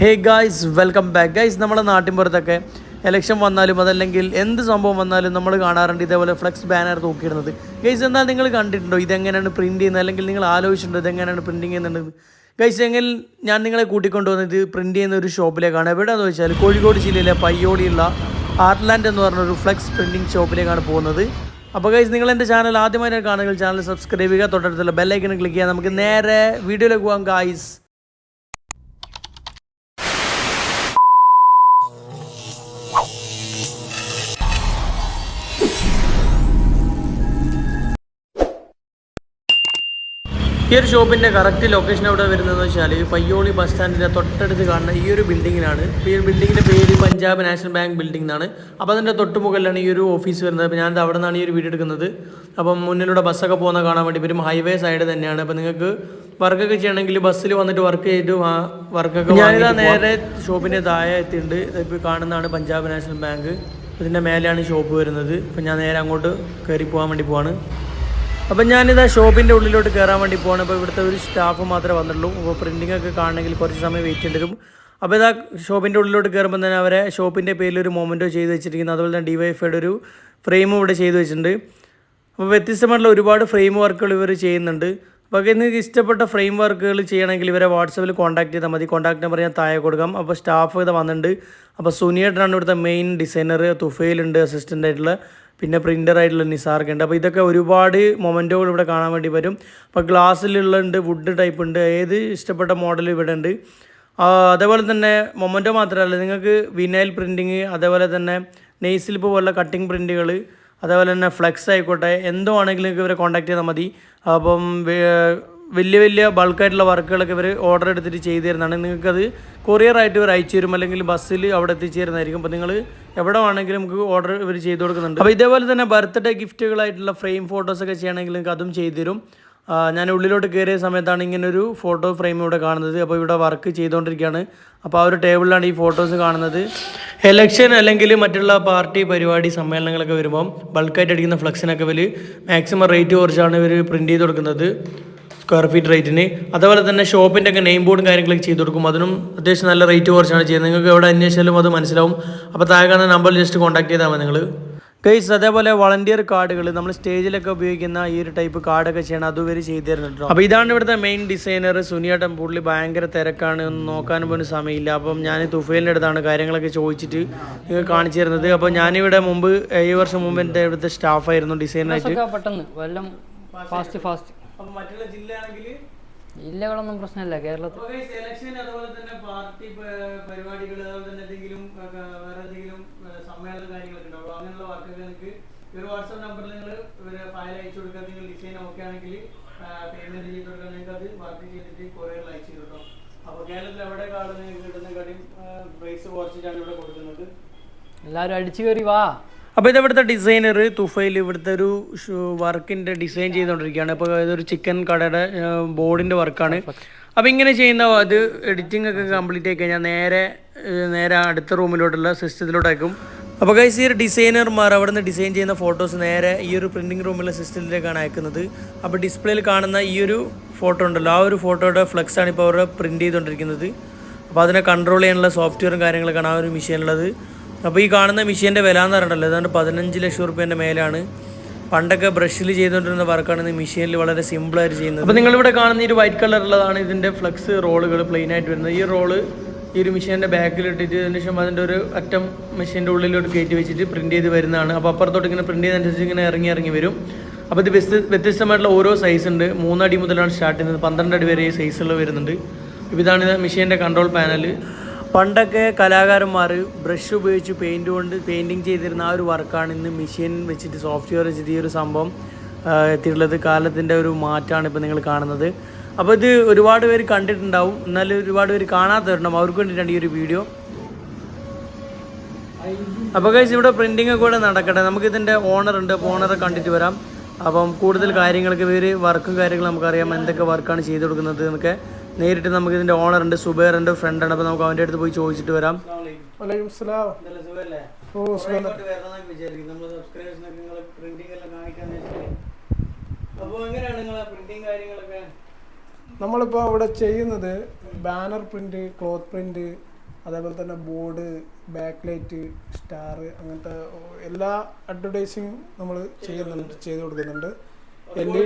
Hey guys welcome back guys നമ്മുടെ നാട്ടിൻപുറത്തൊക്കെ election വന്നാലും അതല്ലെങ്കിൽ എന്ത് സംഭവം വന്നാലും നമ്മൾ കാണാറുണ്ട് ഇതേപോലെ ഫ്ലെക്സ് ബാനർ തൂക്കിയിടുന്നത്. ഗൈസ് എന്നാൽ നിങ്ങൾ കണ്ടിട്ടുണ്ടോ ഇതെങ്ങനെയാണ് പ്രിന്റ് ചെയ്യുന്നത്? അല്ലെങ്കിൽ നിങ്ങൾ ആലോചിച്ചിട്ടുണ്ടോ ഇതെങ്ങനെയാണ് പ്രിന്റിങ് ചെയ്യുന്നത്? ഗൈസ് എങ്കിൽ ഞാൻ നിങ്ങളെ കൂട്ടിക്കൊണ്ടുവന്നത് പ്രിന്റ് ചെയ്യുന്ന ഒരു ഷോപ്പിലേക്കാണ് എവിടെയാണെന്ന് വെച്ചാൽ കോഴിക്കോട് ജില്ലയിലെ പയ്യോടിയുള്ള ആർട്ട്ലാൻഡ് എന്ന് പറഞ്ഞൊരു ഫ്ലെക്സ് പ്രിന്റിംഗ് ഷോപ്പിലേക്കാണ് പോകുന്നത്. അപ്പോൾ ഗൈസ് നിങ്ങൾ എന്റെ ചാനൽ ആദ്യമായിട്ട് കാണുമെങ്കിൽ ചാനൽ സബ്സ്ക്രൈബ് ചെയ്യുക. തൊട്ടടുത്തുള്ള ബെല്ലൈക്കൺ ക്ലിക്ക് ചെയ്യുക നമുക്ക് നേരെ വീഡിയോയിലേക്ക് പോകാം ഗായ്സ് ഈ ഒരു ഷോപ്പിന്റെ കറക്റ്റ് ലൊക്കേഷൻ എവിടെ വരുന്നതെന്ന് വെച്ചാൽ പയ്യോളി ബസ് സ്റ്റാൻഡിന്റെ തൊട്ടടുത്ത് കാണുന്ന ഈ ഒരു ബിൽഡിങ്ങിനാണ് ഈ ഒരു ബിൽഡിങ്ങിന്റെ പേര് പഞ്ചാബ് നാഷണൽ ബാങ്ക് ബിൽഡിംഗ് എന്നാണ് അപ്പോൾ അതിന്റെ തൊട്ട് മുകളിലാണ് ഈ ഒരു ഓഫീസ് വരുന്നത്. അപ്പോൾ ഞാൻ അവിടെ നിന്നാണ് ഈ ഒരു വീഡിയോ എടുക്കുന്നത്. അപ്പം മുന്നിലൂടെ ബസ്സൊക്കെ പോകുന്ന കാണാൻ വേണ്ടി വരും. ഹൈവേ സൈഡ് തന്നെയാണ്. അപ്പോൾ നിങ്ങൾക്ക് വർക്കൊക്കെ ചെയ്യണമെങ്കിൽ ബസ്സിൽ വന്നിട്ട് വർക്ക് ചെയ്തിട്ട് വർക്കൊക്കെ ഞാനിതാ നേരെ ഷോപ്പിന്റെ താഴെ എത്തിയിട്ടുണ്ട്. ഇപ്പോൾ കാണുന്നതാണ് പഞ്ചാബ് നാഷണൽ ബാങ്ക്. ഇതിന്റെ മേലെയാണ് ഷോപ്പ് വരുന്നത്. അപ്പോൾ ഞാൻ നേരെ അങ്ങോട്ട് കയറി പോകാൻ വേണ്ടി പോവാണ്. അപ്പം ഞാനിതാ ഷോപ്പിന്റെ ഉള്ളിലോട്ട് കയറാൻ വേണ്ടി പോകണം അപ്പോൾ ഇവിടുത്തെ ഒരു സ്റ്റാഫ് മാത്രമേ വന്നിട്ടുള്ളൂ. അപ്പോൾ പ്രിന്റിംഗ് ഒക്കെ കാണണമെങ്കിൽ കുറച്ച് സമയം വെയിറ്റ് ചെയ്യേണ്ടി വരും. അപ്പോൾ ഇതാ ഷോപ്പിന്റെ ഉള്ളിലോട്ട് കയറുമ്പോൾ തന്നെ അവരെ ഷോപ്പിന്റെ പേരിൽ ഒരു മൊമെന്റോ ചെയ്ത് വെച്ചിരിക്കുന്നത് അതുപോലെ തന്നെ ഡിവൈഫൈയുടെ ഒരു ഫ്രെയിമും ഇവിടെ ചെയ്ത് വെച്ചിട്ടുണ്ട്. അപ്പോൾ വ്യത്യസ്തമായിട്ടുള്ള ഒരുപാട് ഫ്രെയിം വർക്കുകൾ ഇവർ ചെയ്യുന്നുണ്ട്. അപ്പോൾ നിങ്ങൾക്ക് ഇഷ്ടപ്പെട്ട ഫ്രെയിം വർക്കുകൾ ചെയ്യണമെങ്കിൽ ഇവരെ വാട്സപ്പിൽ കോൺടാക്ട് ചെയ്താൽ മതി. കോൺടാക്ട് നമ്പർ ഞാൻ താഴെ കൊടുക്കാം. അപ്പോൾ സ്റ്റാഫ് ഇത് വന്നിട്ടുണ്ട്. അപ്പോൾ സുനിയേട്ടനാണ് ഇവിടുത്തെ മെയിൻ ഡിസൈനർ തുഫയിലുണ്ട് അസിസ്റ്റന്റ് ആയിട്ടുള്ള പിന്നെ പ്രിന്റർ ആയിട്ടുള്ള നിസാർക്ക് ഉണ്ട്. അപ്പോൾ ഇതൊക്കെ ഒരുപാട് മൊമെന്റോകൾ ഇവിടെ കാണാൻ വേണ്ടി വരും അപ്പോൾ ഗ്ലാസ്സിലുള്ളുണ്ട് വുഡ് ടൈപ്പ് ഉണ്ട്. ഏത് ഇഷ്ടപ്പെട്ട മോഡൽ ഇവിടെ ഉണ്ട്. അതേപോലെ തന്നെ മൊമെന്റോ മാത്രമല്ല നിങ്ങൾക്ക് വിനൈൽ പ്രിന്റിങ് അതേപോലെ തന്നെ നെയ്സിലിപ്പ് പോലുള്ള കട്ടിങ് പ്രിന്റുകൾ അതേപോലെ തന്നെ ഫ്ലെക്സ് ആയിക്കോട്ടെ എന്തോ ആണെങ്കിലും ഇവരെ കോൺടാക്ട് ചെയ്താൽ മതി. അപ്പം വലിയ വലിയ ബൾക്കായിട്ടുള്ള വർക്കുകളൊക്കെ ഇവർ ഓർഡർ എടുത്തിട്ട് ചെയ്തു തരുന്നതാണ് നിങ്ങൾക്കത് കൊറിയറായിട്ട് ഇവർ അയച്ചു തരും അല്ലെങ്കിൽ ബസ്സിൽ അവിടെ എത്തിച്ചു തരുന്നതായിരിക്കും അപ്പോൾ നിങ്ങൾ എവിടെ വേണമെങ്കിലും നമുക്ക് ഓർഡർ ഇവർ ചെയ്ത് കൊടുക്കുന്നുണ്ട്. അപ്പോൾ ഇതേപോലെ തന്നെ ബർത്ത്ഡേ ഗിഫ്റ്റുകളായിട്ടുള്ള ഫ്രെയിം ഫോട്ടോസൊക്കെ ചെയ്യണമെങ്കിൽ നിങ്ങൾക്ക് അതും ചെയ്തു തരും. ഞാൻ ഉള്ളിലോട്ട് കയറിയ സമയത്താണ് ഇങ്ങനൊരു ഫോട്ടോ ഫ്രെയിം ഇവിടെ കാണുന്നത്. അപ്പോൾ ഇവിടെ വർക്ക് ചെയ്തുകൊണ്ടിരിക്കുകയാണ്. അപ്പോൾ ആ ഒരു ടേബിളിലാണ് ഈ ഫോട്ടോസ് കാണുന്നത്. എലക്ഷൻ അല്ലെങ്കിൽ മറ്റുള്ള പാർട്ടി പരിപാടി സമ്മേളനങ്ങളൊക്കെ വരുമ്പം ബൾക്കായിട്ട് അടിക്കുന്ന ഫ്ലക്സിനൊക്കെ ഇവർ മാക്സിമം റേറ്റ് കുറച്ചാണ് ഇവർ പ്രിന്റ് ചെയ്ത് കൊടുക്കുന്നത്. സ്ക്വയർ ഫീറ്റ് റേറ്റിന് അതേപോലെ തന്നെ ഷോപ്പിന്റെ ഒക്കെ നെയിം ബോർഡും കാര്യങ്ങളൊക്കെ ചെയ്ത് കൊടുക്കും. അതിനും അത്യാവശ്യം നല്ല റേറ്റ് കുറച്ചാണ് ചെയ്യുന്നത്. നിങ്ങൾക്ക് എവിടെ അന്വേഷിച്ചാലും അത് മനസ്സിലാവും. അപ്പോൾ താഴെ കാണുന്ന നമ്പറിൽ ജസ്റ്റ് കോൺടാക്ട് ചെയ്താൽ മതി നിങ്ങൾ ഗൈസ് അതേപോലെ വളണ്ടിയർ കാർഡുകൾ നമ്മൾ സ്റ്റേജിലൊക്കെ ഉപയോഗിക്കുന്ന ഈ ഒരു ടൈപ്പ് കാർഡൊക്കെ ചെയ്യണം. അതുവരെ ചെയ്തു തരുന്നുണ്ട് അപ്പോൾ ഇതാണ് ഇവിടുത്തെ മെയിൻ ഡിസൈനർ സുനിയേട്ടൻ പുള്ളി ഭയങ്കര തിരക്കാണ്. ഒന്നും നോക്കാൻ പോലും സമയമില്ല. അപ്പം ഞാൻ തുഫേലിന്റെ അടുത്താണ് കാര്യങ്ങളൊക്കെ ചോദിച്ചിട്ട് നിങ്ങൾ കാണിച്ചു തരുന്നത്. അപ്പോൾ ഞാനിവിടെ മുമ്പ് ഏഴ് വർഷം മുമ്പ് എന്റെ ഇവിടുത്തെ സ്റ്റാഫായിരുന്നു ഡിസൈനറായിട്ട് പെട്ടെന്ന്. വല്ലം ഫാസ്റ്റ് ഫാസ്റ്റ് അപ്പോൾ മറ്റുള്ള ജില്ലയാണെങ്കിൽ ജില്ലകളൊന്നും പ്രശ്നമില്ല കേരളത്തിൽ. ഇലക്ഷൻ അതുപോലെ തന്നെ പാർട്ടി പരിപാടികൾ അതുപോലെ തന്നെ എന്തെങ്കിലും വേറെ എന്തെങ്കിലും സമ്മേളന കാര്യങ്ങളൊക്കെ ഉണ്ടാവും അങ്ങനെയുള്ള വാർത്തകൾ നിങ്ങൾക്ക് ഒരു വാട്സാപ്പ് നമ്പറിൽ നിങ്ങൾ ഒരു ഫയൽ അയച്ചു കൊടുക്കുക നിങ്ങൾ ഡിസൈൻ ഓക്കെ ആണെങ്കിൽ പേയ്മെന്റ് ചെയ്ത് കൊടുക്കുക നിങ്ങൾക്ക് അത് വർക്ക് ചെയ്തിട്ട് കൊറിയറിൽ അയച്ചു കിട്ടും. അപ്പോൾ കേരളത്തിൽ എവിടെ കാണുന്ന കിട്ടുന്ന കാര്യം പ്രൈസ് കുറച്ചിട്ടാണ് ഇവിടെ കൊടുക്കുന്നത്. എല്ലാവരും അടിച്ചു കയറി വാ. അപ്പോൾ ഇത് ഇവിടുത്തെ ഡിസൈനർ തുഫയിൽ ഇവിടുത്തെ ഒരു വർക്കിന്റെ ഡിസൈൻ ചെയ്തുകൊണ്ടിരിക്കുകയാണ് അപ്പോൾ ഇതൊരു ചിക്കൻ കടയുടെ ബോർഡിന്റെ വർക്കാണ്. അപ്പോൾ ഇങ്ങനെ ചെയ്യുന്ന അത് എഡിറ്റിംഗ് ഒക്കെ കംപ്ലീറ്റ് ആയി കഴിഞ്ഞാൽ നേരെ നേരെ അടുത്ത റൂമിലോട്ടുള്ള സിസ്റ്റത്തിലോട്ടേക്കും അപ്പോൾ ഗൈസ് ഈ ഒരു ഡിസൈനർമാർ അവിടെ നിന്ന് ഡിസൈൻ ചെയ്യുന്ന ഫോട്ടോസ് നേരെ ഈ ഒരു പ്രിന്റിംഗ് റൂമിലെ സിസ്റ്റത്തിലേക്കാണ് അയക്കുന്നത്. അപ്പോൾ ഡിസ്പ്ലേയിൽ കാണുന്ന ഈ ഒരു ഫോട്ടോ ഉണ്ടല്ലോ ആ ഒരു ഫോട്ടോയുടെ ഫ്ലെക്സ് ആണ് ഇപ്പോൾ അവർ പ്രിന്റ് ചെയ്തുകൊണ്ടിരിക്കുന്നത് അപ്പോൾ അതിനെ കൺട്രോൾ ചെയ്യാനുള്ള സോഫ്റ്റ്വെയറും കാര്യങ്ങളൊക്കെയാണ് ആ ഒരു മെഷീനുള്ളത് അപ്പോൾ ഈ കാണുന്ന മെഷീന്റെ വില എന്ന് പറഞ്ഞല്ലോ ഏതാണ്ട് പതിനഞ്ച് ലക്ഷം റുപ്യേന്റെ മേലാണ്. പണ്ടൊക്കെ ബ്രഷിൽ ചെയ്തുകൊണ്ടിരുന്ന വർക്കാണ് മെഷീനിൽ വളരെ സിമ്പിളായിട്ട് ചെയ്യുന്നത്. അപ്പോൾ നിങ്ങളിവിടെ കാണുന്ന ഈ ഒരു വൈറ്റ് കളറുള്ളതാണ് ഇതിന്റെ ഫ്ലക്സ് റോളുകൾ പ്ലെയിൻ ആയിട്ട് വരുന്നത്. ഈ റോൾ ഈ ഒരു മെഷീന്റെ ബാക്കിൽ ഇട്ടിട്ട് അതിന് ശേഷം അതിന്റെ ഒരു അറ്റം മെഷീന്റെ ഉള്ളിലോട്ട് കയറ്റി വെച്ചിട്ട് പ്രിന്റ് ചെയ്ത് വരുന്നതാണ്. അപ്പോൾ അപ്പുറത്തോട്ട് ഇങ്ങനെ പ്രിന്റ് ചെയ്തനുസരിച്ച് ഇങ്ങനെ ഇറങ്ങി ഇറങ്ങി വരും. അപ്പോൾ ഇത് വ്യത്യസ്ത വ്യത്യസ്തമായിട്ടുള്ള ഓരോ സൈസ് ഉണ്ട്. മൂന്നടി മുതലാണ് സ്റ്റാർട്ട് ചെയ്യുന്നത്. പന്ത്രണ്ട് അടി വരെ ഈ സൈസുകൾ വരുന്നുണ്ട്. ഇപ്പോൾ ഇതാണ് മെഷീന്റെ കൺട്രോൾ പാനൽ പണ്ടൊക്കെ കലാകാരന്മാർ ബ്രഷ് ഉപയോഗിച്ച് പെയിന്റ് കൊണ്ട് പെയിന്റിങ് ചെയ്തിരുന്ന ആ ഒരു വർക്കാണ് ഇന്ന് മെഷീൻ വെച്ചിട്ട് സോഫ്റ്റ്വെയർ വെച്ചിട്ട് ഈ ഒരു സംഭവം എത്തിയിട്ടുള്ളത്. കാലത്തിന്റെ ഒരു മാറ്റമാണ് ഇപ്പോൾ നിങ്ങൾ കാണുന്നത്. അപ്പോൾ ഇത് ഒരുപാട് പേര് കണ്ടിട്ടുണ്ടാവും. എന്നാലും ഒരുപാട് പേര് കാണാത്തവരുണ്ടാവും. അവർക്ക് വേണ്ടിയിട്ടാണ് ഈ ഒരു വീഡിയോ അപ്പോൾ കഴിച്ച് ഇവിടെ പ്രിന്റിങ് കൂടെ നടക്കട്ടെ. നമുക്കിതിന്റെ ഓണറുണ്ട് അപ്പോൾ ഓണറെ കണ്ടിട്ട് വരാം. അപ്പം കൂടുതൽ കാര്യങ്ങൾക്ക് ഇവർ വർക്കും കാര്യങ്ങളും നമുക്കറിയാം. എന്തൊക്കെ വർക്കാണ് ചെയ്ത് കൊടുക്കുന്നത് എന്നൊക്കെ. നേരിട്ട് നമുക്ക് ഇതിന്റെ ഓണർ ഉണ്ട് സുബേർ ഉണ്ട് ഫ്രണ്ട് ഉണ്ട്. അപ്പോൾ നമുക്ക് അവന്റെ അടുത്ത് പോയി ചോദിച്ചിട്ട് വരാം. നമ്മളിപ്പോ സ്ലാം ഓ സുഖം അപ്പോൾ എങ്ങനെയാണ് നിങ്ങളെ പ്രിന്റിങ് കാര്യങ്ങളൊക്കെ? നമ്മളിപ്പോൾ അവിടെ ചെയ്യുന്നത് ബാനർ പ്രിന്റ് ക്ലോത്ത് പ്രിന്റ് അതേപോലെ തന്നെ ബോർഡ് ബാക്ക് ലൈറ്റ് സ്റ്റാർ അങ്ങനത്തെ എല്ലാ അഡ്വർടൈസിങ് നമ്മൾ ചെയ്യുന്നുണ്ട് ചെയ്തു കൊടുക്കുന്നുണ്ട്. എൽ ഇ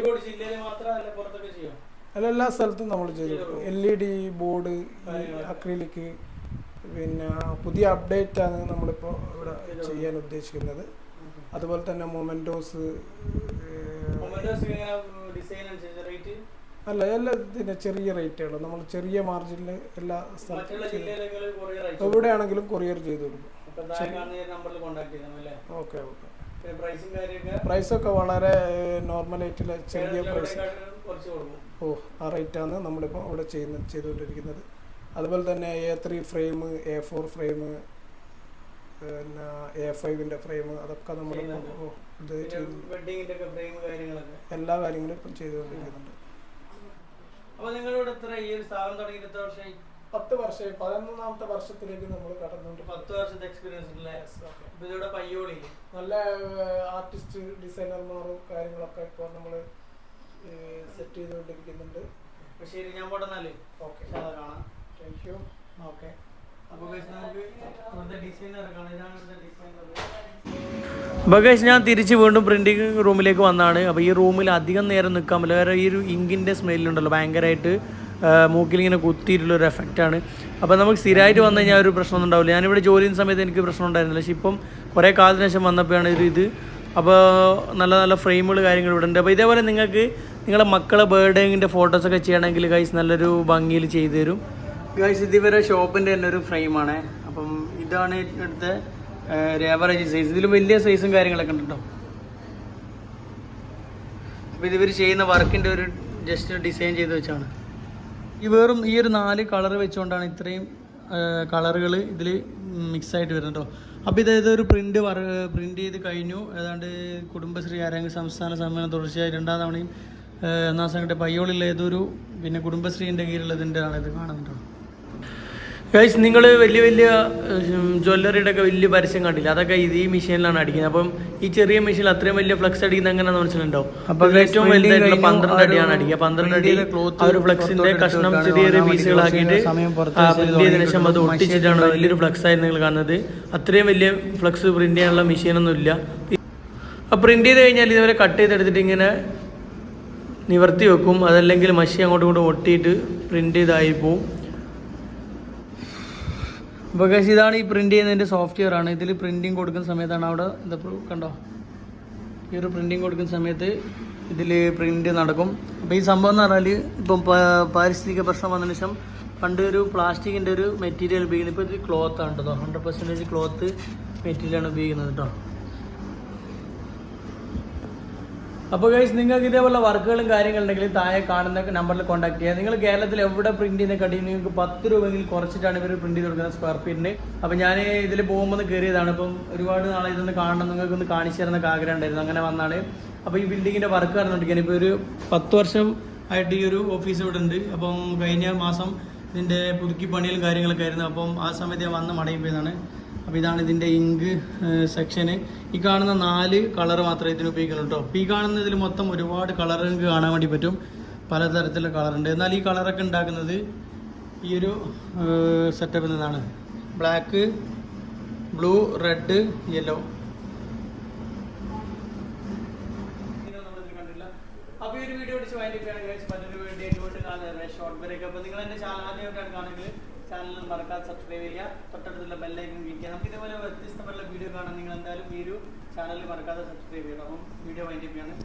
എല്ലാ സ്ഥലത്തും നമ്മൾ ചെയ്തു കൊടുക്കും. L E D board acrylic പിന്നെ പുതിയ അപ്ഡേറ്റ് ആണ് നമ്മളിപ്പോൾ ഇവിടെ ചെയ്യാൻ ഉദ്ദേശിക്കുന്നത്. അതുപോലെ തന്നെ മൊമെന്റോസ് അല്ല എല്ലാ ഇതിന് ചെറിയ റേറ്റുകൾ നമ്മൾ ചെറിയ മാർജിനിൽ എല്ലാ സ്ഥലത്തും എവിടെയാണെങ്കിലും കൊറിയർ ചെയ്ത് കൊടുക്കും. Okay okay. പ്രൈസൊക്കെ വളരെ നോർമലായിട്ടുള്ള ചെറിയ പ്രൈസ് ഓ ആ റേറ്റാണ് നമ്മളിപ്പോൾ അവിടെ ചെയ്യുന്ന ചെയ്തുകൊണ്ടിരിക്കുന്നത്. അതുപോലെ തന്നെ A three frame A four frame പിന്നെ എ ഫൈവിന്റെ ഫ്രെയിം അതൊക്കെ നമ്മൾ. ഇത് എല്ലാ കാര്യങ്ങളും ഇപ്പം ചെയ്തുകൊണ്ടിരിക്കുന്നുണ്ട്. അപ്പോൾ നിങ്ങളിവിടെ എത്ര ഈ ഒരു സ്ഥാപനം തുടങ്ങിയിട്ട് എത്ര വർഷമായി? പത്ത് വർഷം പതിനൊന്നാമത്തെ വർഷത്തിലേക്ക് നമ്മൾ കടന്നുണ്ട് പത്ത് വർഷത്തെ എക്സ്പീരിയൻസ് ഇതിവിടെ പയ്യോളി നല്ല ആർട്ടിസ്റ്റ് ഡിസൈനർമാരും കാര്യങ്ങളൊക്കെ ഇപ്പോൾ നമ്മൾ സെറ്റ് ചെയ്തുകൊണ്ടിരിക്കുന്നുണ്ട്. ശരി ഞാൻ പോട്ടെന്നാൽ ഓക്കെ. കാണാം. Thank you okay. ബഗേഷ് ഞാൻ തിരിച്ച് വീണ്ടും പ്രിന്റിങ് റൂമിലേക്ക് വന്നതാണ് അപ്പോൾ ഈ റൂമിൽ അധികം നേരം നിൽക്കാൻ പറ്റില്ല. കാരണം ഈ ഒരു ഇങ്കിന്റെ സ്മെല്ലുണ്ടല്ലോ. ഭയങ്കരമായിട്ട് മൂക്കിലിങ്ങനെ കുത്തിയിട്ടുള്ള ഒരു എഫക്റ്റാണ് അപ്പോൾ നമുക്ക് സ്ഥിരമായിട്ട് വന്നു കഴിഞ്ഞാൽ ഒരു പ്രശ്നമൊന്നും ഉണ്ടാവില്ല. ഞാനിവിടെ ജോലി ചെയ്യുന്ന സമയത്ത് എനിക്ക് പ്രശ്നം ഉണ്ടായിരുന്നില്ല. പക്ഷേ ഇപ്പം കുറേ കാലത്തിന് ശേഷം വന്നപ്പോഴാണ് ഒരു ഇത്. അപ്പോൾ നല്ല നല്ല ഫ്രെയിമുകൾ കാര്യങ്ങൾ ഇവിടെ ഉണ്ട്. അപ്പോൾ ഇതേപോലെ നിങ്ങൾക്ക് നിങ്ങളുടെ മക്കളെ ബേർഡേങ്ങിന്റെ ഫോട്ടോസൊക്കെ ചെയ്യണമെങ്കിൽ ഗൈസ് നല്ലൊരു ഭംഗിയിൽ ചെയ്തു തരും. ഗൈസ് ഇതിവരെ ഷോപ്പിന്റെ തന്നെ ഒരു ഫ്രെയിമാണ് അപ്പം ഇതാണ് ഇവിടുത്തെ ആവറേജ് സൈസ് ഇതിൽ വലിയ സൈസും കാര്യങ്ങളൊക്കെ ഉണ്ട്? കേട്ടോ അപ്പോൾ ഇതിവർ ചെയ്യുന്ന വർക്കിന്റെ ഒരു ജസ്റ്റ് ഡിസൈൻ ചെയ്ത് വെച്ചാണ്. ഈ വെറും ഈ ഒരു നാല് കളർ വെച്ചുകൊണ്ടാണ് ഇത്രയും കളറുകൾ ഇതിൽ മിക്സ് ആയിട്ട് വരുന്നത് കേട്ടോ അപ്പോൾ ഇതായത് ഒരു പ്രിന്റ് വർ പ്രിന്റ് ചെയ്ത് കഴിഞ്ഞു. ഏതാണ്ട് കുടുംബശ്രീ ആരോഗ്യ സംസ്ഥാന സമ്മേളനം തുടർച്ചയായി രണ്ടാം തവണയും ഒന്നാം സംഘത്തെ പയ്യോളിലെ ഏതൊരു പിന്നെ കുടുംബശ്രീന്റെ കീഴിലുള്ളതിന്റെ ആണ് ഇത് കാണുന്നുണ്ടോ? ഗൈസ് നിങ്ങൾ വലിയ വലിയ ജ്വല്ലറിയുടെ ഒക്കെ വലിയ പരസ്യം കണ്ടില്ല? അതൊക്കെ ഇത് ഈ മെഷീനിലാണ് അടിക്കുന്നത്. അപ്പം ഈ ചെറിയ മെഷീനിൽ അത്രയും വലിയ ഫ്ലക്സ് അടിക്കുന്ന എങ്ങനെയാണെന്ന് വെച്ചിട്ടുണ്ടോ അപ്പൊ ഏറ്റവും വലുതായിട്ടുള്ള പന്ത്രണ്ട് അടിയാണ് അടിക്കുക. പന്ത്രണ്ട് അടി ആ ഒരു ഫ്ലക്സിന്റെ കഷ്ണം ചെറിയ ചെറിയ പീസുകളാക്കിയിട്ട് പ്രിന്റ് ശേഷം അത് ഒട്ടിച്ചിട്ടാണ് വലിയൊരു ഫ്ലക്സ് ആയി നിങ്ങൾ കാണുന്നത്. അത്രയും വലിയ ഫ്ലക്സ് പ്രിന്റ് ചെയ്യാനുള്ള മെഷീനൊന്നും ഇല്ല ആ പ്രിന്റ് ചെയ്ത് കഴിഞ്ഞാൽ ഇതുവരെ കട്ട് ചെയ്തെടുത്തിട്ട് ഇങ്ങനെ നിവർത്തി വെക്കും. അതല്ലെങ്കിൽ മഷി അങ്ങോട്ടും ഇങ്ങോട്ടും ഒട്ടിയിട്ട് പ്രിന്റ് ചെയ്തായി പോവും. അപ്പോൾ കേസ് ഇതാണ് ഈ പ്രിന്റ് ചെയ്യുന്നതിന്റെ സോഫ്റ്റ്വെയർ ആണ്. ഇതിൽ പ്രിന്റിങ് കൊടുക്കുന്ന സമയത്താണ് അവിടെ എന്താ കണ്ടോ? ഈ ഒരു പ്രിന്റിങ് കൊടുക്കുന്ന സമയത്ത് ഇതിൽ പ്രിന്റ് നടക്കും. അപ്പോൾ ഈ സംഭവം എന്ന് പറഞ്ഞാൽ ഇപ്പം പാരിസ്ഥിതിക പ്രശ്നം വന്നതിന് ശേഷം പണ്ട് ഒരു പ്ലാസ്റ്റിക്കിന്റെ ഒരു മെറ്റീരിയൽ ഉപയോഗിക്കുന്നത് ഇപ്പോൾ ഇത് ക്ലോത്ത് ആണ് കേട്ടോ ഹൺഡ്രഡ് പെർസെന്റേജ് ക്ലോത്ത് മെറ്റീരിയലാണ് ഉപയോഗിക്കുന്നത് കേട്ടോ അപ്പോൾ ഗൈസ് നിങ്ങൾക്ക് ഇതേപോലെ വർക്കുകളും കാര്യങ്ങളുണ്ടെങ്കിൽ താഴെ കാണുന്ന നമ്പറിൽ കോൺടാക്ട് ചെയ്യുക. നിങ്ങൾ കേരളത്തിൽ എവിടെ പ്രിന്റ് ചെയ്യുന്ന കടയിൽ നിങ്ങൾക്ക് പത്ത് രൂപയെങ്കിലും കുറച്ചിട്ടാണ് ഇവർ പ്രിന്റ് ചെയ്ത് കൊടുക്കുന്നത് സ്ക്വയർ ഫീറ്റിന് അപ്പോൾ ഞാൻ ഇതിൽ പോകുമ്പോൾ കയറിയതാണ്. അപ്പം ഒരുപാട് നാളെ ഇതൊന്ന് കാണണം നിങ്ങൾക്ക് ഒന്ന് കാണിച്ചു തരുന്നൊക്കെ ആഗ്രഹം ഉണ്ടായിരുന്നു. അങ്ങനെ വന്നാണ്. അപ്പോൾ ഈ ബിൽഡിങ്ങിന്റെ വർക്ക് നടന്നുകൊണ്ടിരിക്കുകയാണ് ഇപ്പോൾ ഒരു പത്ത് വർഷം ആയിട്ട് ഈ ഒരു ഓഫീസ് ഇവിടെ ഉണ്ട്. അപ്പം കഴിഞ്ഞ മാസം ഇതിന്റെ പുതുക്കി പണികളും കാര്യങ്ങളൊക്കെ ആയിരുന്നു. അപ്പം ആ സമയത്ത് ഞാൻ വന്ന് മടങ്ങി പോയതാണ്. അപ്പോൾ ഇതാണ് ഇതിന്റെ ഇങ്ക് സെക്ഷന് ഈ കാണുന്ന നാല് കളർ മാത്രമേ ഇതിന് ഉപയോഗിക്കുന്നുള്ളൂ കേട്ടോ അപ്പോൾ ഈ കാണുന്നതിൽ മൊത്തം ഒരുപാട് കളർ നിങ്ങൾക്ക് കാണാൻ വേണ്ടി പറ്റും. പലതരത്തിലുള്ള കളറുണ്ട് എന്നാൽ ഈ കളറൊക്കെ ഉണ്ടാക്കുന്നത് ഈ ഒരു സെറ്റപ്പിൽ നിന്നാണ്. ബ്ലാക്ക് ബ്ലൂ റെഡ് യെല്ലോ അപ്പോൾ ഈ ഒരു വീഡിയോ അടിച്ച് വൈകിട്ടാണ് മറ്റൊരു വീഡിയോ ആയിട്ട് കാണുന്നത് ഷോർട്ട് ബ്രേക്ക് അപ്പോൾ നിങ്ങൾ എന്റെ ചാനൽ ആദ്യമായിട്ടാണ് കാണുമെങ്കിൽ ചാനൽ മറക്കാതെ സബ്സ്ക്രൈബ് ചെയ്യുക. തൊട്ടടുത്തുള്ള ക്ലിക്ക് ചെയ്യുക. നമുക്ക് ഇതേപോലെ വ്യത്യസ്തമായിട്ടുള്ള വീഡിയോ കാണാൻ നിങ്ങൾ എന്തായാലും ഈ ഒരു ചാനൽ മറക്കാതെ സബ്സ്ക്രൈബ് ചെയ്യണം. അപ്പം വീഡിയോ വൈൻഡപ്പ് ചെയ്യാണ്.